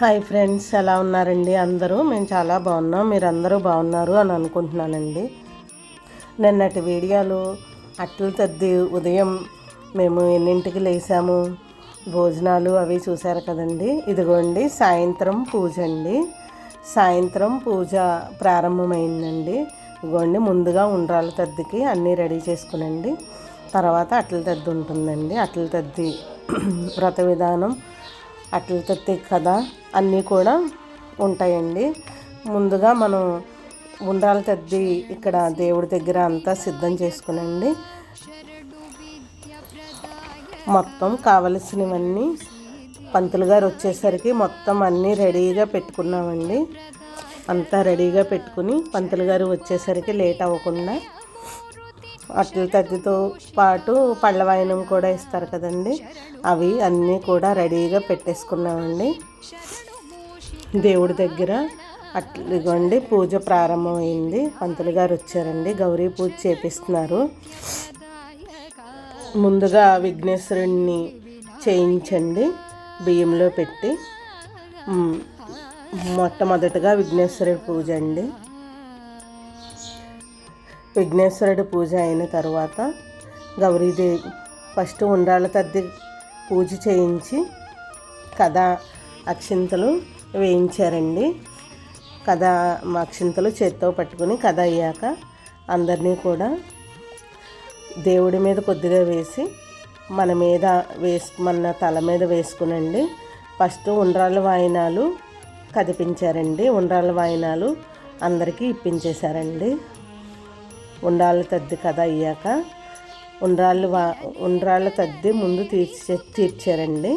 Hi friends ఎలా ఉన్నారండి అందరూ? మేము చాలా బాగున్నాం. మీరు అందరూ బాగున్నారు అని అనుకుంటున్నానండి. నిన్నటి వీడియోలు అట్లు తద్ది ఉదయం మేము ఎన్నింటికి లేసాము? భోజనాలు అవి చూశారు కదండి. ఇదిగోండి సాయంత్రం పూజ అండి. సాయంత్రం పూజ ప్రారంభమైందండి. ఇదిగోండి ముందుగా ఉండ్రాల తద్దికి అన్నీ రెడీ చేసుకునండి. తర్వాత అట్ల తద్ది ఉంటుందండి. అట్ల తద్ది వ్రత విధానం అట్ల తత్తి కథ అన్నీ కూడా ఉంటాయండి. ముందుగా మనం ఉండ్రాల తద్ది ఇక్కడ దేవుడి దగ్గర అంతా సిద్ధం చేసుకునండి. మొత్తం కావలసినవన్నీ పంతులు గారు వచ్చేసరికి మొత్తం అన్నీ రెడీగా పెట్టుకున్నామండి. అంతా రెడీగా పెట్టుకుని పంతులు గారు వచ్చేసరికి లేట్ అవ్వకుండా అట్ల తద్దితో పాటు పళ్ళ వాయనం కూడా ఇస్తారు కదండి. అవి అన్నీ కూడా రెడీగా పెట్టేసుకున్నామండి. దేవుడి దగ్గర అట్లగండి పూజ ప్రారంభమైంది. పంతులు గారు వచ్చారండి. గౌరీ పూజ చేపిస్తున్నారు. ముందుగా విఘ్నేశ్వరుణ్ణి చేయించండి. బియ్యంలో పెట్టి. మొట్టమొదటిగా విఘ్నేశ్వరుడి పూజ అండి. విఘ్నేశ్వరుడి పూజ అయిన తర్వాత గౌరీదేవి ఫస్ట్ ఉండ్రాళ్ళ తద్ది పూజ చేయించి కథ అక్షింతలు వేయించారండి. కథ అక్షింతలు చేత్తో పట్టుకుని కథ అయ్యాక అందరినీ కూడా దేవుడి మీద కొద్దిగా వేసి మన మీద వేసు మన తల మీద వేసుకునండి. ఫస్ట్ ఉండ్రాళ్ళ వాయినాలు కదిపించారండి. ఉండ్రాళ్ళ వాయినాలు అందరికీ ఇప్పించేశారండి. ఉండ్రాళ్ళ తద్ది కథ అయ్యాక ఉండ్రాళ్ళు వా ఉండ్రాళ్ళ తద్ది ముందు తీర్చే తీర్చారండి.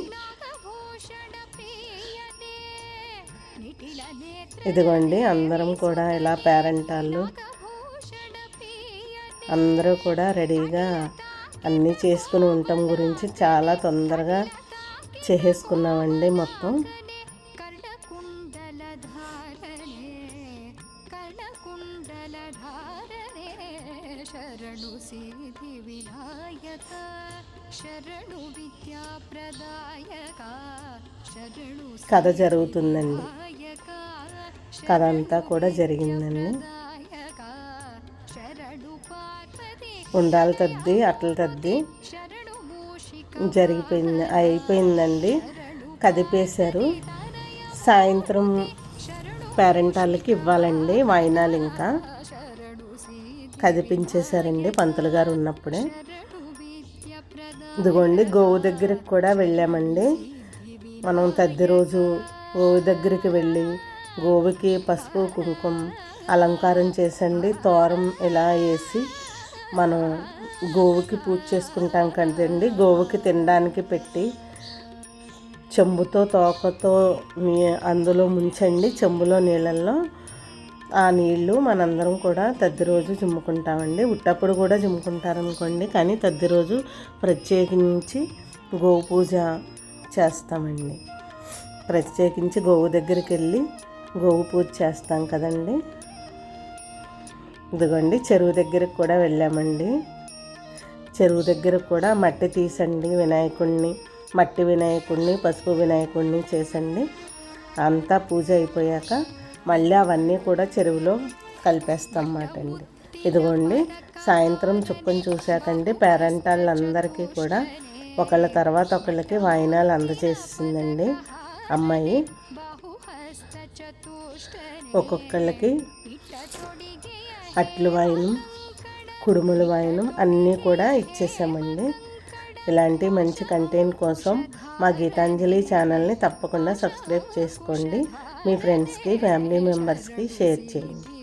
ఇదిగోండి అందరం కూడా ఇలా పేరెంట్ వాళ్ళు అందరూ కూడా రెడీగా అన్నీ చేసుకుని ఉండటం గురించి చాలా తొందరగా చేసేసుకున్నామండి మొత్తం. శరణు సిద్ధి వినాయక శరణు విద్యాప్రదాయక శరణు కథ జరుగుతుందండి. కథ అంతా కూడా జరిగిందండి. ఉండాల తద్ది అట్ల తద్ది జరిగిపోయింది అయిపోయిందండి. కదిపేశారు. సాయంత్రం పేరెంట్ వాళ్ళకి ఇవ్వాలండి వాయినాలు ఇంకా. కదిపించేశారండి పంతులు గారు ఉన్నప్పుడే. ఇదిగోండి గోవు దగ్గరికి కూడా వెళ్ళామండి. మనం తద్ది రోజు గోవు దగ్గరికి వెళ్ళి గోవుకి పసుపు కుంకుమ అలంకారం చేసండి. తోరం ఇలా వేసి మనం గోవుకి పూజ చేసుకుంటాం కదండి. గోవుకి తినడానికి పెట్టి చెంబుతో తోకతో అందులో ముంచండి. చెంబులో నీళ్ళల్లో ఆ నీళ్ళు మనందరం కూడా తద్ది రోజు చిమ్ముకుంటామండి. ఉట్టప్పుడు కూడా చిమ్ముకుంటారనుకోండి. కానీ తద్ది రోజు ప్రత్యేకించి గోవు పూజ చేస్తామండి. ప్రత్యేకించి గోవు దగ్గరికి వెళ్ళి గోవు పూజ చేస్తాం కదండి. ఇదిగోండి చెరువు దగ్గరికి కూడా వెళ్ళామండి. చెరువు దగ్గర కూడా మట్టి తీసండి వినాయకుడిని మట్టి వినాయకుడిని పసుపు వినాయకుడిని చేసండి. అంతా పూజ అయిపోయాక మళ్ళీ అవన్నీ కూడా చెరువులో కలిపేస్తాం అన్నమాట అండి. ఇదిగోండి సాయంత్రం చుక్కను చూశాకండి పేరెంటాళ్ళందరికీ కూడా ఒకళ్ళ తర్వాత ఒకళ్ళకి వాయినాలు అందజేసిందండి. అమ్మాయి ఒక్కొక్కళ్ళకి అట్లు వాయినం కుడుములు వాయినం అన్నీ కూడా ఇచ్చేసామండి. ఇలాంటి మంచి కంటెంట్ కోసం మా గీతాంజలి ఛానల్ని తప్పకుండా సబ్స్క్రైబ్ చేసుకోండి. మీ ఫ్రెండ్స్కి ఫ్యామిలీ మెంబర్స్కి షేర్ చేయండి.